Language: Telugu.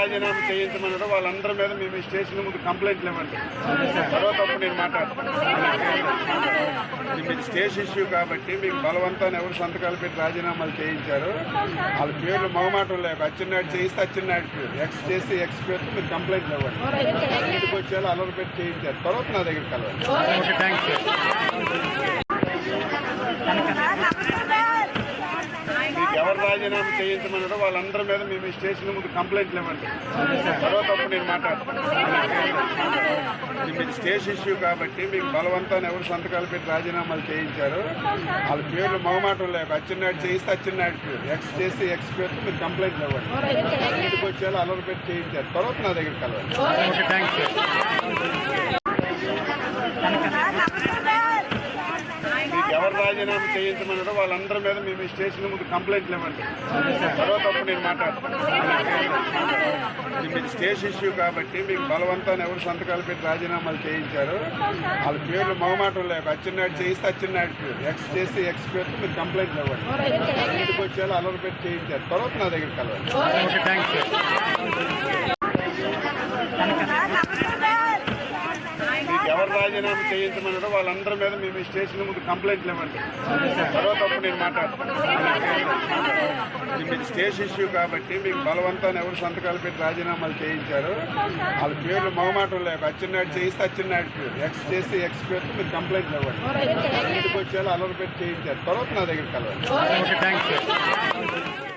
రాజీనామా చేయించమన్నాడు వాళ్ళందరి మీద మేము స్టేషన్ ముందు కంప్లైంట్లు ఇవ్వండి తర్వాత అప్పుడు నేను మాట్లాడతాను. మీకు స్టేజ్ ఇష్యూ కాబట్టి మీకు బలవంతాన్ని ఎవరు సంతకాలు పెట్టి రాజీనామాలు చేయించారు? వాళ్ళ పేర్లు మొహమాటం లేక అచ్చిన్నాడు చేయిస్తే అచ్చిన్నాడు పేరు. ఎక్స్ చేసి ఎక్స్ పేరుతో మీరు కంప్లైంట్లు ఇవ్వండి ఇంటికి వచ్చేలా అలర్ పెట్టి చేయించారు. తర్వాత నా దగ్గర కలవండి ఓకే థ్యాంక్స్ మీకు ఎవరు రాజీనామా చేయించమన్నాడు వాళ్ళందరి మీద మేము స్టేషన్ ముందు కంప్లైంట్లు ఇవ్వండి తర్వాత అప్పుడు నేను మాట్లాడతాను. మీకు స్టేజ్ ఇష్యూ కాబట్టి మీకు బలవంతాన్ని ఎవరు సంతకాలు పెట్టి రాజీనామాలు చేయించారు వాళ్ళ పేర్లు మొహమాటం లేక అచ్చిన్నాడు చేయిస్తే అచ్చిన్నాడు పేరు ఎక్స్ చేసి ఎక్స్ పేరుతో మీరు కంప్లైంట్లు ఇవ్వండి ఇంటికి వచ్చేలా అలర్ పెట్టి చేయించారు. తర్వాత నా దగ్గర కలవండి ఓకే థ్యాంక్స్ మీకు ఎవరు రాజీనామా చేయించమన్నారో వాళ్ళందరి మీద మేము స్టేషన్ ముందు కంప్లైంట్లు ఇవ్వండి. తర్వాత అప్పుడు నేను మాట్లాడతాను. మీకు స్టేజ్ ఇష్యూ కాబట్టి మీకు బలవంతాన్ని ఎవరు సంతకాలు పెట్టి రాజీనామాలు చేయించారు వాళ్ళ పేర్లు మొహమాటం లేక అచ్చెన్నాయుడు చేయిస్తే అచ్చెన్నాయుడు పేరు ఎక్స్ చేసి ఎక్స్ పేరుతో మీరు కంప్లైంట్లు ఇవ్వండి. ఇంటికి వచ్చేలా అలవాటు పెట్టి చేయించారు. తర్వాత నా దగ్గర కలవండి ఓకే థ్యాంక్స్ మీకు ఎవరు రాజీనామా చేయించమన్నారో వాళ్ళందరి మీద మేము స్టేషన్ ముందు కంప్లైంట్లు ఇవ్వండి తర్వాత అప్పుడు నేను మాట్లాడతాను. మీకు స్టేజ్ ఇష్యూ కాబట్టి మీకు బలవంతాన్ని ఎవరు సంతకాలు పెట్టి రాజీనామాలు చేయించారు? వాళ్ళ పేర్లు మొహమాటం లేక అచ్చెన్నాయుడు చేయిస్తే అచ్చెన్నాయుడు పేరు. ఎక్స్ చేసి ఎక్స్ పేరుతో మీరు కంప్లైంట్లు ఇవ్వండి ఇంటికి వచ్చేలా అలర్ పెట్టి చేయించారు. తర్వాత నా దగ్గర కలవండి. థ్యాంక్స్